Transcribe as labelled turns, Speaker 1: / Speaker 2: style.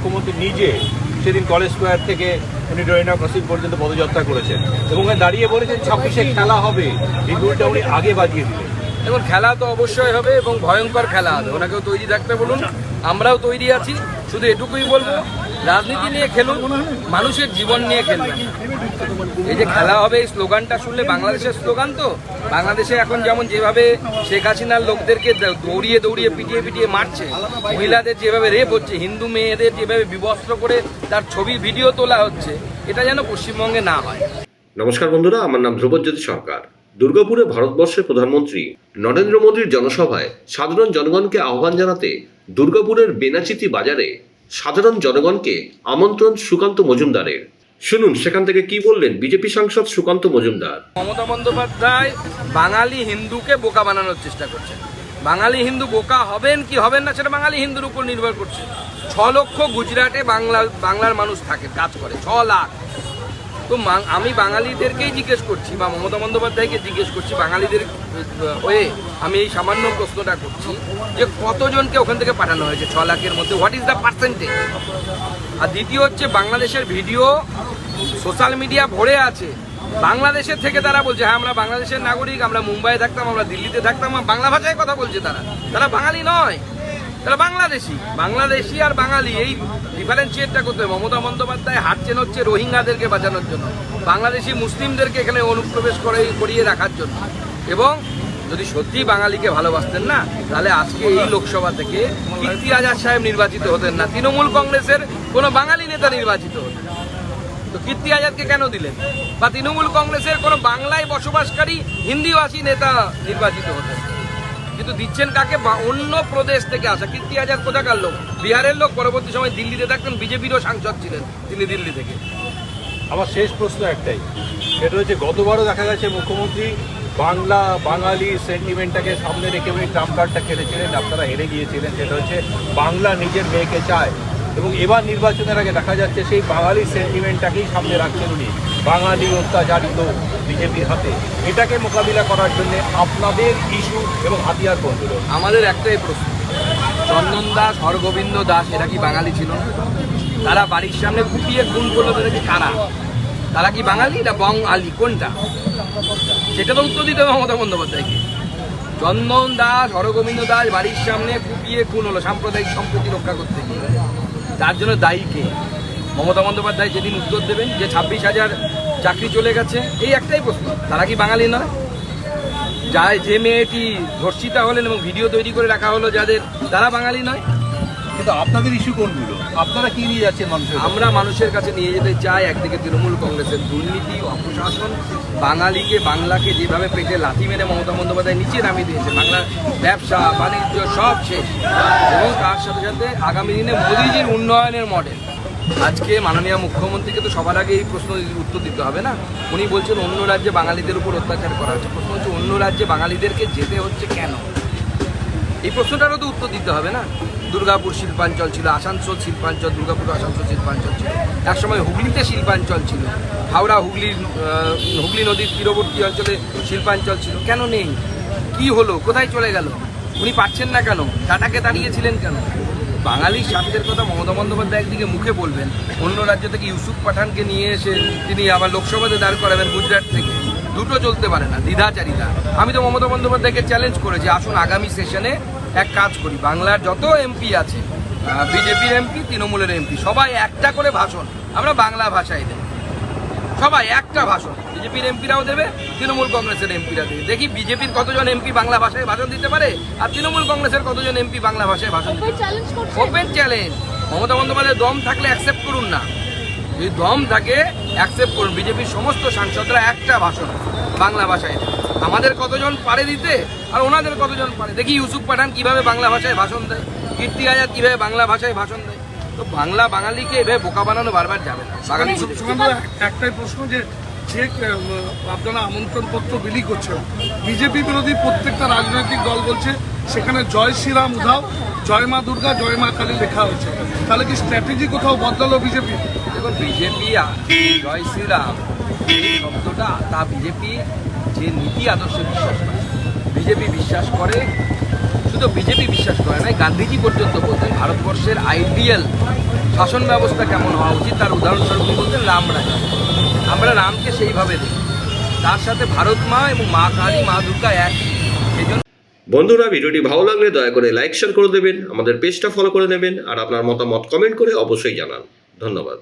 Speaker 1: মুখ্যমন্ত্রী নিজে সেদিন কলেজ স্কোয়ার থেকে উনি ডোরিনা ক্রসিং পর্যন্ত পদযাত্রা করেছেন এবং দাঁড়িয়ে বলেছেন ছাব্বিশে খেলা হবে। এই গোলটা উনি আগে বাজিয়ে দিলেন।
Speaker 2: এখন খেলা তো অবশ্যই হবে এবং ভয়ঙ্কর খেলা হবে। ওনাকেও তৈরি থাকতে বলুন, আমরাও তৈরি আছি। শুধু এটুকুই বলব রাজনীতি নিয়ে খেলুন, মানুষের জীবন নিয়ে খেলবেন। এই যে খেলা হবে, এই স্লোগানটা শুনলে বাংলাদেশের স্লোগান তো? বাংলাদেশে এখন যেমন যেভাবে শেখ হাসিনার লোকদেরকে দৌড়িয়ে দৌড়িয়ে, পিটিয়ে পিটিয়ে মারছে, মহিলাদের যেভাবে রেপ হচ্ছে, হিন্দু মেয়েদের যেভাবে বিবস্ত্র করে তার ছবি ভিডিও তোলা হচ্ছে, এটা যেন পশ্চিমবঙ্গে না হয়।
Speaker 3: নমস্কার বন্ধুরা, আমার নাম ধ্রুবজ্যোতি সরকার। দুর্গাপুরে ভারতবর্ষের প্রধানমন্ত্রী নরেন্দ্র মোদীর জনসভায় সাধারণ জনগণকে আহ্বান জানাতে দুর্গাপুরের বেনাচিতি বাজারে সাধারণ জনগণকে আমন্ত্রণ সুকান্ত মজুমদারের। শুনুন, সেখান থেকে কি বললেন বিজেপি সাংসদ সুকান্ত মজুমদার?
Speaker 2: মমতা বন্দ্যোপাধ্যায় বাঙালি হিন্দুকে বোকা বানানোর চেষ্টা করছে বাঙালি হিন্দু বোকা হবেন কি হবেন না, সেটা বাঙালি হিন্দুর উপর নির্ভর করছে। ছ লক্ষ গুজরাটে বাংলা বাংলার মানুষ থাকে কাজ করে, ছ লাখ। তো আমি বাঙালিদেরকেই জিজ্ঞেস করছি, বা মমতা বন্দ্যোপাধ্যায়কে জিজ্ঞেস করছি বাঙালিদের হয়ে আমি এই সামান্য প্রশ্নটা করছি যে কতজনকে ওখান থেকে পাঠানো হয়েছে, ছ লাখের মধ্যে? হোয়াট ইজ দ্য পার্সেন্টেজ আর দ্বিতীয় হচ্ছে, বাংলাদেশের ভিডিও সোশ্যাল মিডিয়া ভরে আছে। বাংলাদেশের থেকে তারা বলছে হ্যাঁ আমরা বাংলাদেশের নাগরিক, আমরা মুম্বাইয়ে থাকতাম, আমরা দিল্লিতে থাকতাম, বাংলা ভাষায় কথা বলছে তারা। তারা বাঙালি নয়। তারা বাংলাদেশি বাংলাদেশি আর বাঙালি, এই ডিফারেন্সিয়েটটা করতে হবে। মমতা বন্দ্যোপাধ্যায় হাঁটছেন হচ্ছে রোহিঙ্গাদেরকে বাঁচানোর জন্য। বাংলাদেশি মুসলিমদেরকে এখানে অনুপ্রবেশ করে, করিয়ে রাখার জন্য। এবং যদি সত্যি বাঙালিকে ভালোবাসতেন না, তাহলে আজকে এই লোকসভা থেকে কীর্তি আজাদ সাহেব নির্বাচিত হতেন না। তৃণমূল কংগ্রেসের কোনো বাঙালি নেতা নির্বাচিত হতেন। তো কীর্তি আজাদকে কেন দিলেন? বা তৃণমূল কংগ্রেসের কোনো বাংলায় বসবাসকারী হিন্দিভাষী নেতা নির্বাচিত হতেন কিন্তু দিচ্ছেন কাকে? বা- অন্য প্রদেশ থেকে আসা কীর্তি আজাদ কোথাকার লোক? বিহারের লোক পরবর্তী সময় দিল্লিতে থাকতেন, বিজেপিরও সাংসদ ছিলেন তিনি দিল্লি থেকে।
Speaker 1: আমার শেষ প্রশ্ন একটাই। সেটা হচ্ছে, গতবারও দেখা গেছে মুখ্যমন্ত্রী বাংলা, বাঙালি সেন্টিমেন্টটাকে সামনে রেখে উনি ট্রাম্প কার্ডটা খেলেছিলেন, আপনারা হেরে গিয়েছিলেন। সেটা হচ্ছে, বাংলা নিজের মেয়েকে চায়। এবং এবার নির্বাচনের আগে দেখা যাচ্ছে, সেই বাঙালি সেন্টিমেন্টটাকেই সামনে রাখছেন উনি। বাঙালি অত্যাচারিত বিজেপির হাতে। এটাকে মোকাবিলা করার জন্য আপনাদের ইস্যু এবং হাতিয়ার কোনগুলো?
Speaker 2: আমাদের একটাই প্রশ্ন। চন্দন দাস, হরগোবিন্দ দাস, এরা কি বাঙালি ছিল? তারা বাড়ির সামনে কুপিয়ে খুন করল তারা কি কারা? তারা কি বাঙালি না বং কোনটা? সেটা তো উত্তর দিতে হবে মমতা বন্দ্যোপাধ্যায়কে। চন্দন দাস, হরগোবিন্দ দাস বাড়ির সামনে কুপিয়ে খুন হলো সাম্প্রদায়িক সম্প্রীতি রক্ষা করতে গিয়ে। তার জন্য দায়ী কে? মমতা বন্দ্যোপাধ্যায় যেদিন উত্তর দেবেন যে ছাব্বিশ হাজার চাকরি চলে গেছে এই একটাই প্রশ্ন। তারা কি বাঙালি নয়? যায় যে মেয়েটি ধর্ষিতা হলেন এবং ভিডিও তৈরি করে রাখা হলো যাদের তারা বাঙালি নয়?
Speaker 1: কিন্তু আপনাদের ইস্যু কোনগুলো? আপনারা কি নিয়ে যাচ্ছেন মানুষের কাছে?
Speaker 2: আমরা মানুষের কাছে নিয়ে যেতে চাই একদিকে তৃণমূল কংগ্রেসের দুর্নীতি অপশাসন বাঙালিকে বাংলাকে যেভাবে পেটে লাথি মেরে মমতা বন্দ্যোপাধ্যায় নিচে নামিয়ে দিয়েছে বাংলার ব্যবসা বাণিজ্য সব শেষ। এবং তার সাথে সাথে আগামী দিনে মোদীজির উন্নয়নের মডেল আজকে মাননীয় মুখ্যমন্ত্রীকে তো সবার আগে এই প্রশ্ন উত্তর দিতে হবে না? উনি বলছেন অন্য রাজ্যে বাঙালিদের উপর অত্যাচার করা হচ্ছে। প্রশ্ন হচ্ছে, অন্য রাজ্যে বাঙালিদেরকে যেতে হচ্ছে কেন? এই প্রশ্নটারও তো উত্তর দিতে হবে না? দুর্গাপুর শিল্পাঞ্চল ছিল, আসানসোল শিল্পাঞ্চল, দুর্গাপুর আসানসোল শিল্পাঞ্চল ছিল। এক সময় হুগলিতে শিল্পাঞ্চল ছিল। হাওড়া হুগলির হুগলি নদীর তীরবর্তী অঞ্চলে শিল্পাঞ্চল ছিল। কেন নেই? কি হলো? কোথায় চলে গেল? উনি পাচ্ছেন না কেন? টাটাকে দাঁড়িয়েছিলেন কেন? বাঙালির স্বার্থের কথা মমতা বন্দ্যোপাধ্যায় একদিকে মুখে বলবেন, অন্য রাজ্য থেকে ইউসুফ পাঠানকে নিয়ে এসে তিনি আবার লোকসভাতে দাঁড় করাবেন গুজরাট থেকে। দুটো চলতে পারে না, দ্বিধাচারিতা। আমি তো মমতা বন্দ্যোপাধ্যায়কে চ্যালেঞ্জ করেছি, আসুন আগামী সেশনে এক কাজ করি। বাংলার যত এমপি আছে বিজেপির এমপি তৃণমূলের এমপি সবাই একটা করে ভাষণ, আমরা বাংলা ভাষায় দেব। সবাই একটা ভাষণ। বিজেপির এমপিরাও দেবে তৃণমূল কংগ্রেসের এমপিরা দেবে। দেখি বিজেপির কতজন এমপি বাংলা ভাষায় ভাষণ দিতে পারে আর তৃণমূল কংগ্রেসের কতজন এমপি বাংলা ভাষায় ভাষণ দিতে
Speaker 4: challenge
Speaker 2: open challenge Mamata Bandyopadhyay দম থাকলে অ্যাকসেপ্ট করুন না। যদি দম থাকে অ্যাকসেপ্ট করুন। বিজেপির সমস্ত সাংসদরা একটা ভাষণ বাংলা ভাষায় আমাদের কতজন পারে দিতে আর ওনাদের কতজন পারে? দেখি ইউসুফ পাঠান কীভাবে বাংলা ভাষায় ভাষণ দেয় কীর্তি আজাদ কীভাবে বাংলা ভাষায় ভাষণ দেয়। তো বাংলা বাঙালিকে এভাবে বোকা বানানো বারবার যাবে না। বাঙালি
Speaker 5: একটাই প্রশ্ন যে আপনারা আমন্ত্রণ পত্র বিলি করছেন। বিজেপি বিরোধী প্রত্যেকটা রাজনৈতিক দল বলছে সেখানে জয় শ্রীরাম উধাও জয় মা দুর্গা জয় মা কালী লেখা হয়েছে। তাহলে কি স্ট্র্যাটেজি কোথাও বদলালো বিজেপি?
Speaker 2: দেখুন বিজেপি জয় শ্রীরাম এই শব্দটা তা বিজেপি যে নীতি আদর্শে বিশ্বাস করে বিজেপি বিশ্বাস করে শুধু বিজেপি বিশ্বাস করে নাই। গান্ধীজি পর্যন্ত বলতেন, ভারতবর্ষের আইডিয়াল শাসন ব্যবস্থা কেমন হওয়া উচিত? তার উদাহরণস্বরূপ তিনি বলতেন? রাম রাজা। আমরা রামকে সেইভাবে দেখি। তার সাথে ভারত মা এবং মা কালী, মা দুর্গা এক।
Speaker 3: বন্ধুরা, ভিডিওটি ভালো লাগলে দয়া করে লাইক শেয়ার করে দেবেন, আমাদের পেজটা ফলো করে নেবেন, আর আপনার মতামত কমেন্ট করে অবশ্যই জানান। ধন্যবাদ।